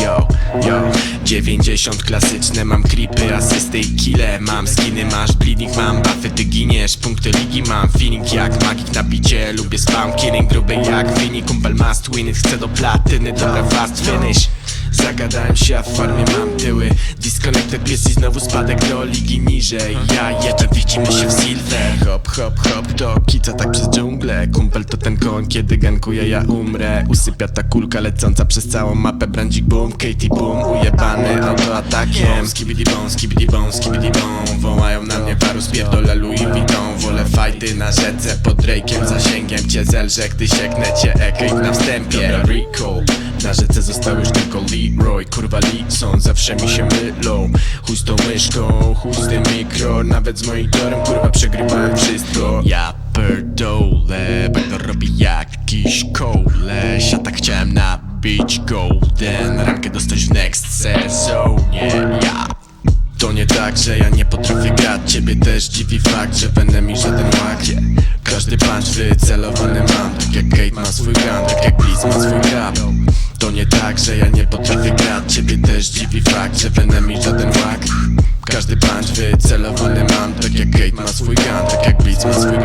Yo, yo 90 klasyczne, mam creepy, asysty i kile. Mam skiny, masz bleeding, mam buffy, ty giniesz. Punkty ligi, mam feeling jak magik na bicie. Lubię spam, killing gruby jak Wini Kumpel must win chcę do platyny, dobra fast finish. Zagadałem się, a w formie mam tyły Disconnected pies i znowu spadek do ligi niżej. Ja jeden, widzimy się w silver. Hop, hop, hop, to kica tak przez dżunglę. Kumpel to ten koń, kiedy gankuje ja umrę. Usypia ta kulka lecąca przez całą mapę. Brandzik boom, Katie boom, ujebany autoatakiem. Skibidi bom, skibidi bom, skibidi bom. Wołają na mnie paru spierdolę Louis Vuitton. Wolę fajty na rzece pod Drake'em Zasięgiem. Cię zelżę, gdy sieknę cię ekejk na wstępie. Dobra, recall na rzece został już tylko Leroy. Kurwa Leeson, zawsze mi się mylą. Chuj z tą myszką, chuj z tym mikro. Nawet z monitorem kurwa przegrywałem wszystko. Ja pierdolę, będę robi jakiś koleś Ja tak chciałem nabić golden. Ramkę dostać w next sezonie. Ja. To nie tak, że ja nie potrafię grać. Ciebie też dziwi fakt, że w enemy żaden łakie Każdy punch wycelowany mam. Tak jak Kate ma swój gun, tak jak Blitz ma swój grab To nie tak, że ja nie potrafię grać. Ciebie też dziwi fakt, że w enemy żaden łak Każdy punch wycelowany mam Tak jak Kate ma swój gun, tak jak Blitz ma swój